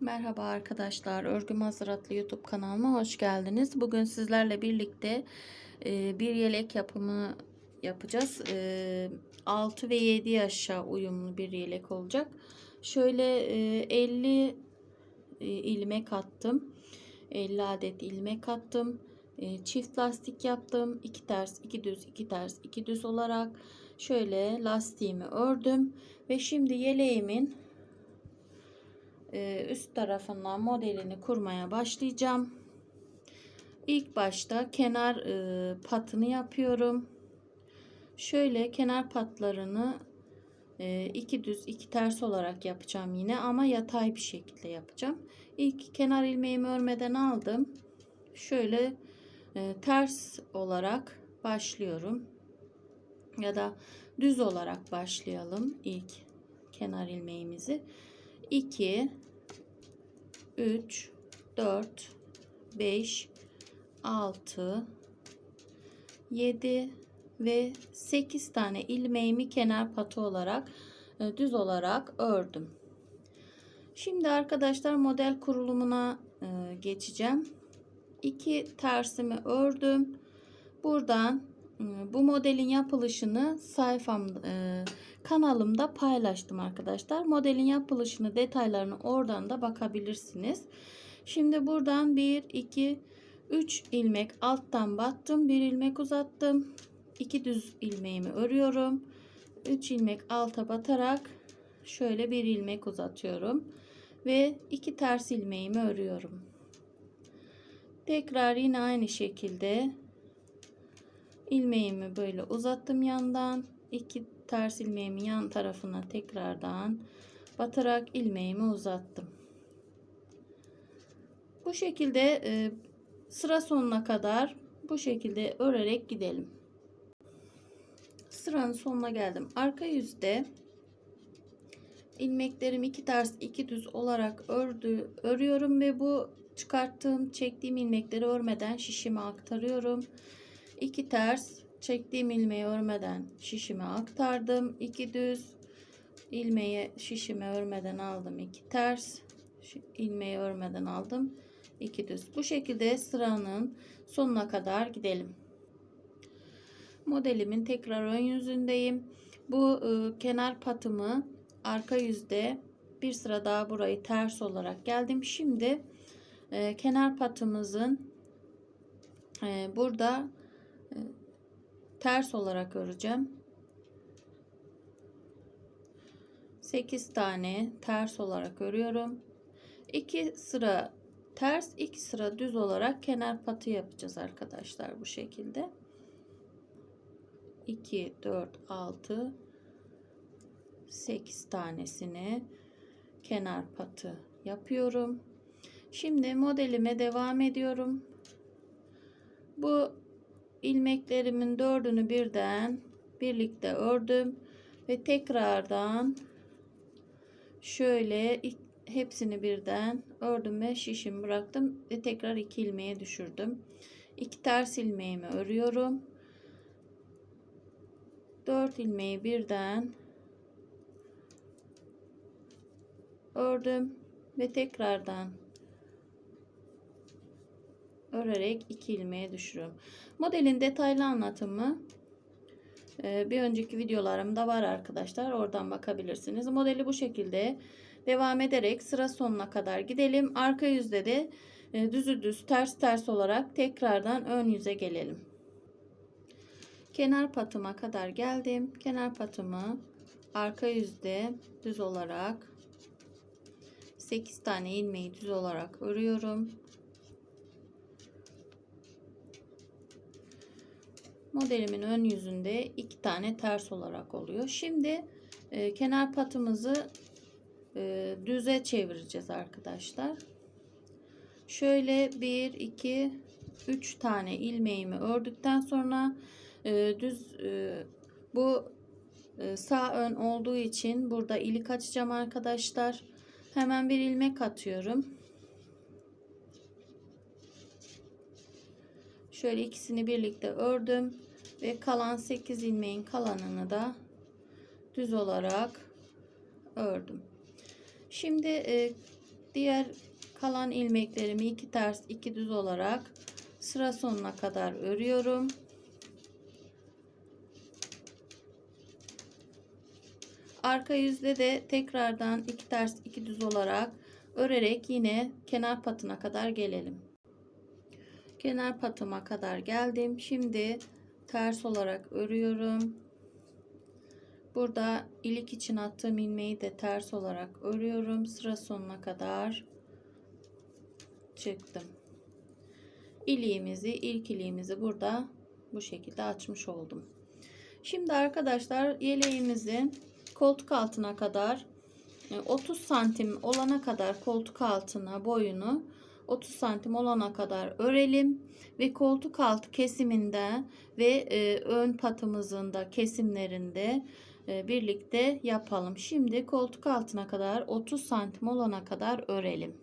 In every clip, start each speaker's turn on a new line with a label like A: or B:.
A: Merhaba arkadaşlar. Örgü Mazeratlı YouTube kanalıma hoş geldiniz. Bugün sizlerle birlikte e, bir yelek yapımı yapacağız. E, 6 ve 7 yaşa uyumlu bir yelek olacak. Şöyle e, 50 e, ilmek attım. 50 adet ilmek attım. E, çift lastik yaptım. 2 ters, 2 düz, 2 ters, 2 düz olarak şöyle lastiğimi ördüm ve şimdi yeleğimin e, üst tarafından modelini kurmaya başlayacağım. İlk başta kenar e, patını yapıyorum. Şöyle kenar patlarını e, iki düz iki ters olarak yapacağım yine ama yatay bir şekilde yapacağım. İlk kenar ilmeğimi örmeden aldım. Şöyle ters olarak başlıyorum. Ya da düz olarak başlayalım ilk kenar ilmeğimizi. 2 3 4 5 6 7 ve 8 tane ilmeğimi kenar patı olarak e, düz olarak ördüm. Şimdi arkadaşlar model kurulumuna e, geçeceğim. 2 tersimi ördüm. Buradan bu modelin yapılışını sayfamda kanalımda paylaştım arkadaşlar. Modelin yapılışını detaylarını oradan da bakabilirsiniz. Şimdi buradan 1 2 3 ilmek alttan battım. 1 ilmek uzattım. 2 düz ilmeğimi örüyorum. 3 ilmek alta batarak şöyle bir ilmek uzatıyorum ve 2 ters ilmeğimi örüyorum. Tekrar yine aynı şekilde ilmeğimi böyle uzattım yandan. 2 ters ilmeğimi yan tarafına tekrardan batarak ilmeğimi uzattım. Bu şekilde e, sıra sonuna kadar bu şekilde örerek gidelim. Sıranın sonuna geldim. Arka yüzde ilmeklerim iki ters iki düz olarak ördü örüyorum ve bu çıkarttığım çektiğim ilmekleri örmeden şişime aktarıyorum. 2 ters çektiğim ilmeği örmeden şişime aktardım. 2 düz ilmeği şişime örmeden aldım. 2 ters ilmeği örmeden aldım. 2 düz. Bu şekilde sıranın sonuna kadar gidelim. Modelimin tekrar ön yüzündeyim. Bu e, kenar patımı arka yüzde bir sıra daha burayı ters olarak geldim. Şimdi e, kenar patımızın e, burada ters olarak öreceğim. 8 tane ters olarak örüyorum. 2 sıra ters, 2 sıra düz olarak kenar patı yapacağız arkadaşlar bu şekilde. 2 4 6 8 tanesini kenar patı yapıyorum. Şimdi modelime devam ediyorum. Bu ilmeklerimin dördünü birden birlikte ördüm ve tekrardan şöyle hepsini birden ördüm ve şişimi bıraktım ve tekrar iki ilmeğe düşürdüm. İki ters ilmeğimi örüyorum. Dört ilmeği birden ördüm ve tekrardan örerek iki ilmeğe düşürüyorum. Modelin detaylı anlatımı e, bir önceki videolarımda var arkadaşlar. Oradan bakabilirsiniz. Modeli bu şekilde devam ederek sıra sonuna kadar gidelim. Arka yüzde de e, düzü düz ters ters olarak tekrardan ön yüze gelelim. Kenar patıma kadar geldim. Kenar patımı arka yüzde düz olarak 8 tane ilmeği düz olarak örüyorum. Modelimin ön yüzünde iki tane ters olarak oluyor. Şimdi e, kenar patımızı e, düze çevireceğiz arkadaşlar. Şöyle 1 2 3 tane ilmeğimi ördükten sonra e, düz e, bu e, sağ ön olduğu için burada ilik açacağım arkadaşlar. Hemen bir ilmek atıyorum. Şöyle ikisini birlikte ördüm ve kalan 8 ilmeğin kalanını da düz olarak ördüm. Şimdi e, Diğer kalan ilmeklerimi iki ters iki düz olarak sıra sonuna kadar örüyorum. Arka yüzde de tekrardan iki ters iki düz olarak örerek yine kenar patına kadar gelelim. Kenar patıma kadar geldim. Şimdi ters olarak örüyorum. Burada ilik için attığım ilmeği de ters olarak örüyorum. Sıra sonuna kadar çıktım. İliğimizi, ilk iliğimizi burada bu şekilde açmış oldum. Şimdi arkadaşlar yeleğimizin koltuk altına kadar 30 santim olana kadar koltuk altına boyunu 30 santim olana kadar örelim ve koltuk altı kesiminde ve e, ön patımızın da kesimlerinde e, birlikte yapalım. Şimdi koltuk altına kadar 30 santim olana kadar örelim.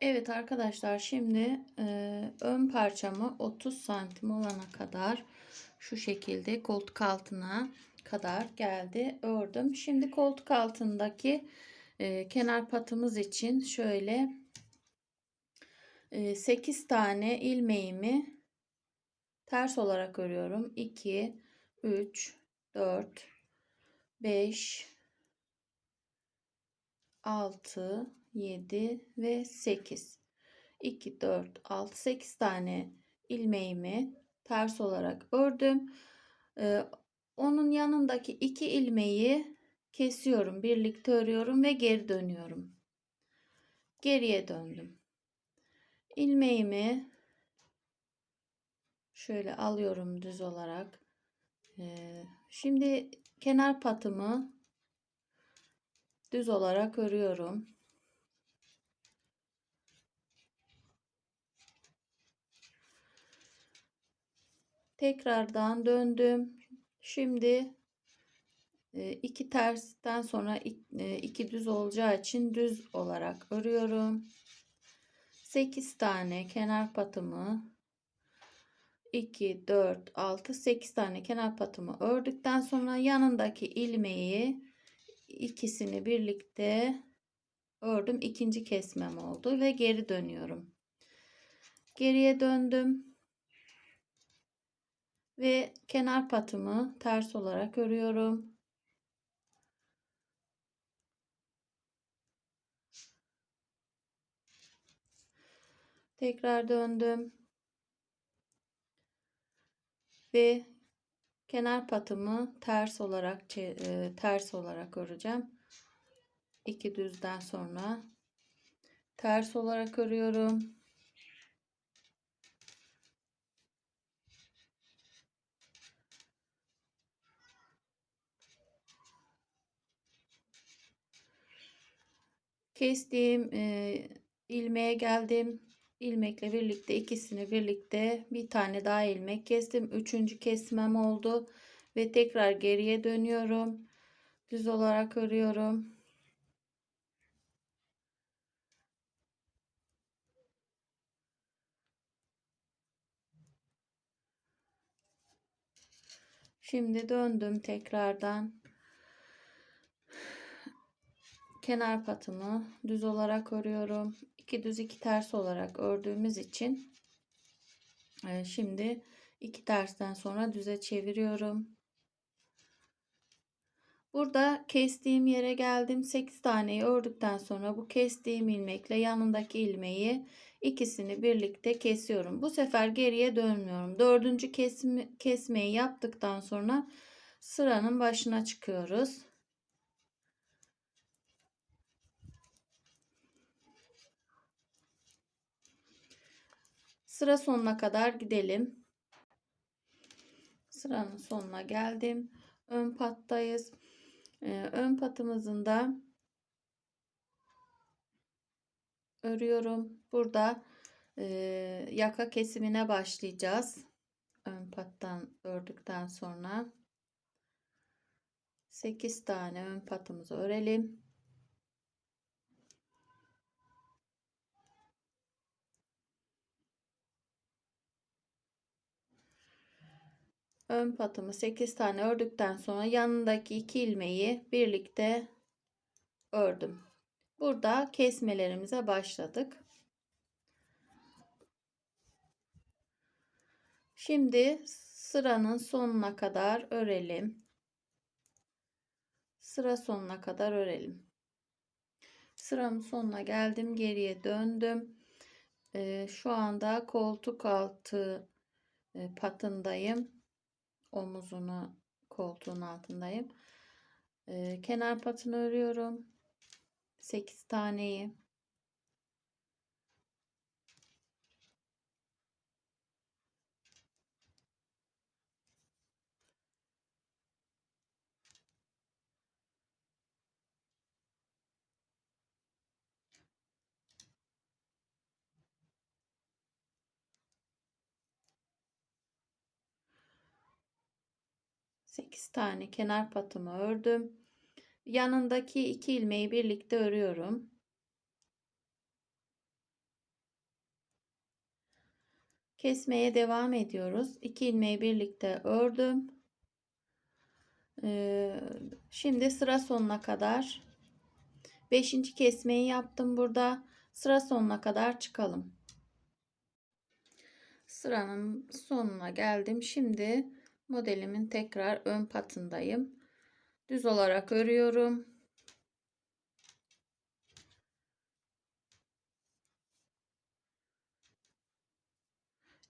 A: Evet arkadaşlar şimdi e, ön parçamı 30 santim olana kadar şu şekilde koltuk altına kadar geldi ördüm. Şimdi koltuk altındaki kenar patımız için şöyle e, 8 tane ilmeğimi ters olarak örüyorum. 2 3 4 5 6 7 ve 8 2 4 6 8 tane ilmeğimi ters olarak ördüm. Onun yanındaki iki ilmeği kesiyorum. Birlikte örüyorum ve geri dönüyorum. Geriye döndüm. İlmeğimi şöyle alıyorum düz olarak. Ee, şimdi kenar patımı düz olarak örüyorum. Tekrardan döndüm. Şimdi iki tersten sonra iki düz olacağı için düz olarak örüyorum. 8 tane kenar patımı 2 4 6 8 tane kenar patımı ördükten sonra yanındaki ilmeği ikisini birlikte ördüm. ikinci kesmem oldu ve geri dönüyorum. Geriye döndüm ve kenar patımı ters olarak örüyorum. Tekrar döndüm. Ve kenar patımı ters olarak e, ters olarak öreceğim. İki düzden sonra ters olarak örüyorum. Kestiğim e, ilmeğe geldim. İlmekle birlikte ikisini birlikte bir tane daha ilmek kestim. Üçüncü kesmem oldu. Ve tekrar geriye dönüyorum. Düz olarak örüyorum. Şimdi döndüm tekrardan kenar patımı düz olarak örüyorum. 2 düz 2 ters olarak ördüğümüz için e, şimdi 2 tersten sonra düze çeviriyorum. Burada kestiğim yere geldim. 8 taneyi ördükten sonra bu kestiğim ilmekle yanındaki ilmeği ikisini birlikte kesiyorum. Bu sefer geriye dönmüyorum. Dördüncü kesme, kesmeyi yaptıktan sonra sıranın başına çıkıyoruz. Sıra sonuna kadar gidelim. Sıranın sonuna geldim. Ön pattayız. Ee, ön patımızın da örüyorum. Burada e, yaka kesimine başlayacağız. Ön pattan ördükten sonra 8 tane ön patımızı örelim. Ön patımı 8 tane ördükten sonra yanındaki iki ilmeği birlikte ördüm. Burada kesmelerimize başladık. Şimdi sıranın sonuna kadar örelim. Sıra sonuna kadar örelim. Sıramın sonuna geldim. Geriye döndüm. Ee, şu anda koltuk altı e, patındayım. Omuzunu koltuğun altındayım. Ee, kenar patını örüyorum. 8 taneyi. Sekiz tane kenar patımı ördüm. Yanındaki iki ilmeği birlikte örüyorum. Kesmeye devam ediyoruz. İki ilmeği birlikte ördüm. Ee, şimdi sıra sonuna kadar 5. kesmeyi yaptım burada. Sıra sonuna kadar çıkalım. Sıranın sonuna geldim. Şimdi modelimin tekrar ön patındayım. Düz olarak örüyorum.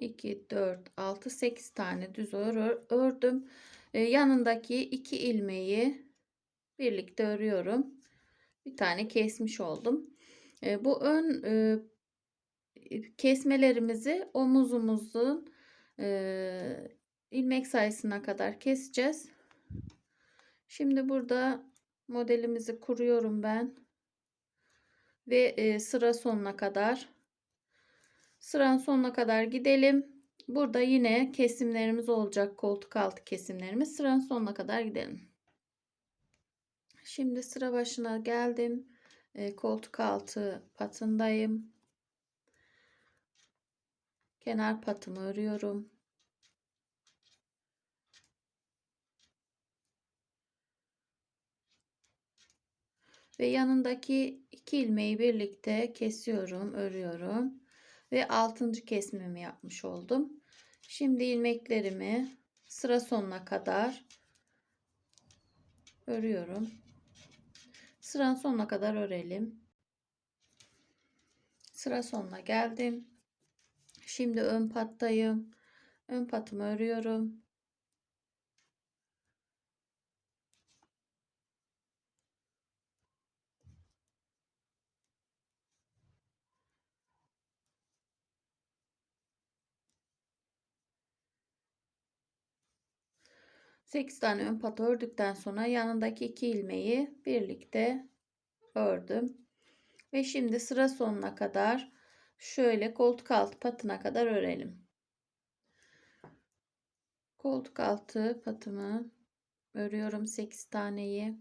A: İki, dört, altı, sekiz tane düz ördüm. Ee, yanındaki iki ilmeği birlikte örüyorum. Bir tane kesmiş oldum. Ee, bu ön e, kesmelerimizi omuzumuzun e, ilmek sayısına kadar keseceğiz. Şimdi burada modelimizi kuruyorum ben. Ve e, sıra sonuna kadar sıranın sonuna kadar gidelim. Burada yine kesimlerimiz olacak. Koltuk altı kesimlerimiz. Sıranın sonuna kadar gidelim. Şimdi sıra başına geldim. E, koltuk altı patındayım. Kenar patımı örüyorum. Ve yanındaki iki ilmeği birlikte kesiyorum, örüyorum. Ve altıncı kesmemi yapmış oldum. Şimdi ilmeklerimi sıra sonuna kadar örüyorum. Sıranın sonuna kadar örelim. Sıra sonuna geldim. Şimdi ön pattayım. Ön patımı örüyorum. 8 tane ön pat ördükten sonra yanındaki iki ilmeği birlikte ördüm. Ve şimdi sıra sonuna kadar şöyle koltuk altı patına kadar örelim. Koltuk altı patımı örüyorum 8 taneyi.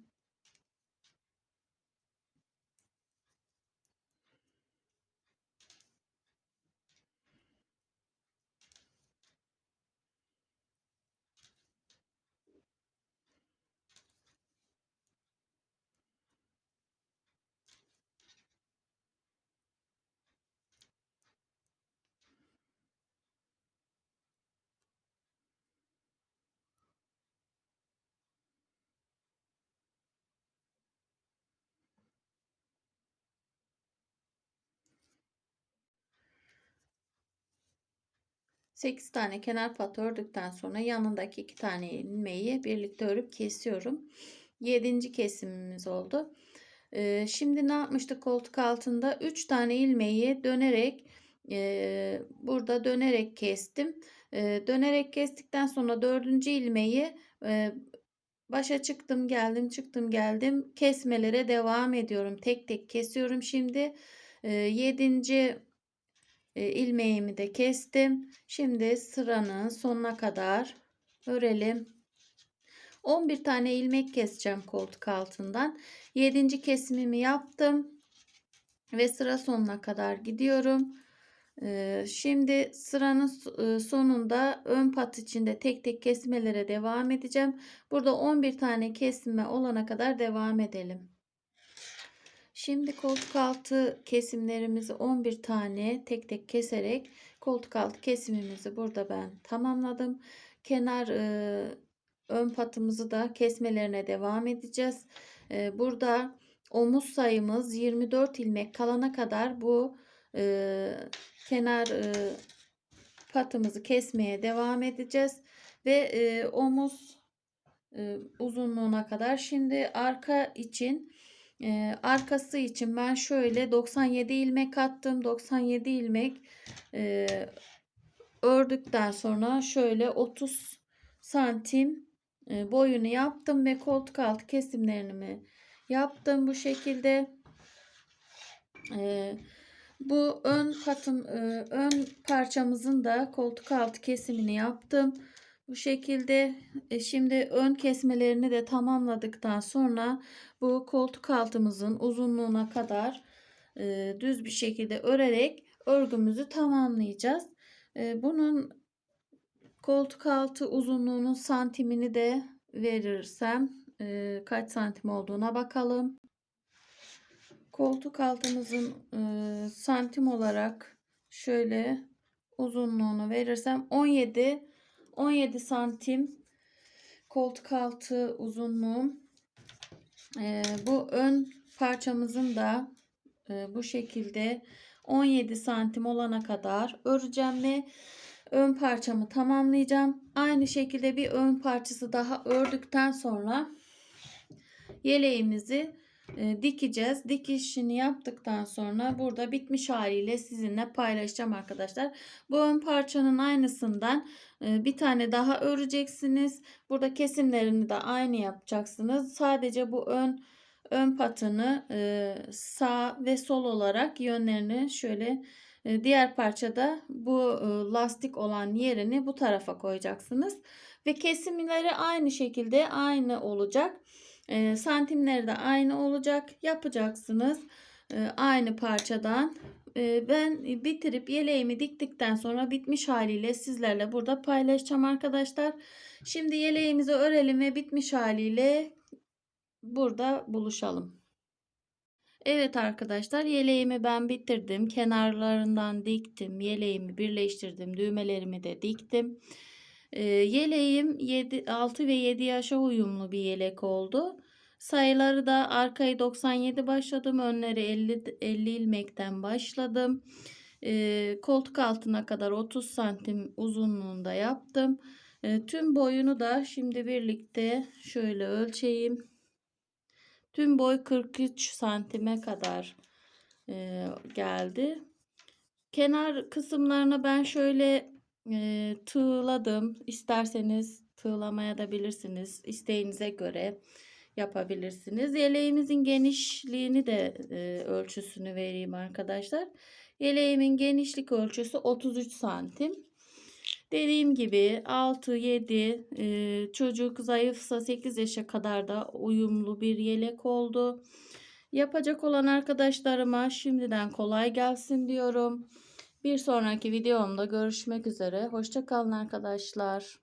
A: 8 tane kenar pat ördükten sonra yanındaki 2 tane ilmeği birlikte örüp kesiyorum. 7. kesimimiz oldu. Şimdi ne yapmıştık koltuk altında 3 tane ilmeği dönerek burada dönerek kestim. E, dönerek kestikten sonra 4. ilmeği başa çıktım geldim çıktım geldim kesmelere devam ediyorum. Tek tek kesiyorum şimdi. E, 7 e, ilmeğimi de kestim. Şimdi sıranın sonuna kadar örelim. 11 tane ilmek keseceğim koltuk altından. 7. kesimimi yaptım ve sıra sonuna kadar gidiyorum. E, şimdi sıranın e, sonunda ön pat içinde tek tek kesmelere devam edeceğim. Burada 11 tane kesme olana kadar devam edelim. Şimdi koltuk altı kesimlerimizi 11 tane tek tek keserek koltuk altı kesimimizi burada ben tamamladım. Kenar e, ön patımızı da kesmelerine devam edeceğiz. E, burada omuz sayımız 24 ilmek kalana kadar bu e, kenar e, patımızı kesmeye devam edeceğiz ve e, omuz e, uzunluğuna kadar. Şimdi arka için e, arkası için ben şöyle 97 ilmek attım. 97 ilmek e, ördükten sonra şöyle 30 santim e, boyunu yaptım ve koltuk altı kesimlerini yaptım bu şekilde. E, bu ön patım e, ön parçamızın da koltuk altı kesimini yaptım. Bu şekilde e, şimdi ön kesmelerini de tamamladıktan sonra bu koltuk altımızın uzunluğuna kadar e, düz bir şekilde örerek örgümüzü tamamlayacağız. E, bunun koltuk altı uzunluğunun santimini de verirsem e, kaç santim olduğuna bakalım. Koltuk altımızın e, santim olarak şöyle uzunluğunu verirsem 17 17 santim koltuk altı uzunluğum. E, bu ön parçamızın da e, bu şekilde 17 santim olana kadar öreceğim ve ön parçamı tamamlayacağım. Aynı şekilde bir ön parçası daha ördükten sonra yeleğimizi e, dikeceğiz. Dikişini yaptıktan sonra burada bitmiş haliyle sizinle paylaşacağım arkadaşlar. Bu ön parçanın aynısından bir tane daha öreceksiniz. Burada kesimlerini de aynı yapacaksınız. Sadece bu ön ön patını sağ ve sol olarak yönlerini şöyle e, diğer parçada bu lastik olan yerini bu tarafa koyacaksınız. Ve kesimleri aynı şekilde aynı olacak. E, santimleri de aynı olacak. Yapacaksınız e, aynı parçadan. E, ben bitirip yeleğimi diktikten sonra bitmiş haliyle sizlerle burada paylaşacağım arkadaşlar. Şimdi yeleğimizi örelim ve bitmiş haliyle burada buluşalım. Evet arkadaşlar yeleğimi ben bitirdim. Kenarlarından diktim. Yeleğimi birleştirdim. Düğmelerimi de diktim. Yeleğim 7, 6 ve 7 yaşa uyumlu bir yelek oldu. Sayıları da arkayı 97 başladım. Önleri 50, 50 ilmekten başladım. Ee, koltuk altına kadar 30 santim uzunluğunda yaptım. Tüm boyunu da şimdi birlikte şöyle ölçeyim. Tüm boy 43 santime kadar e, geldi. Kenar kısımlarını ben şöyle e, tığladım. İsterseniz tığlamaya da bilirsiniz. İsteğinize göre yapabilirsiniz. Yeleğimizin genişliğini de e, ölçüsünü vereyim arkadaşlar. Yeleğimin genişlik ölçüsü 33 santim. Dediğim gibi 6-7 e, çocuk zayıfsa 8 yaşa kadar da uyumlu bir yelek oldu. Yapacak olan arkadaşlarıma şimdiden kolay gelsin diyorum. Bir sonraki videomda görüşmek üzere. Hoşçakalın arkadaşlar.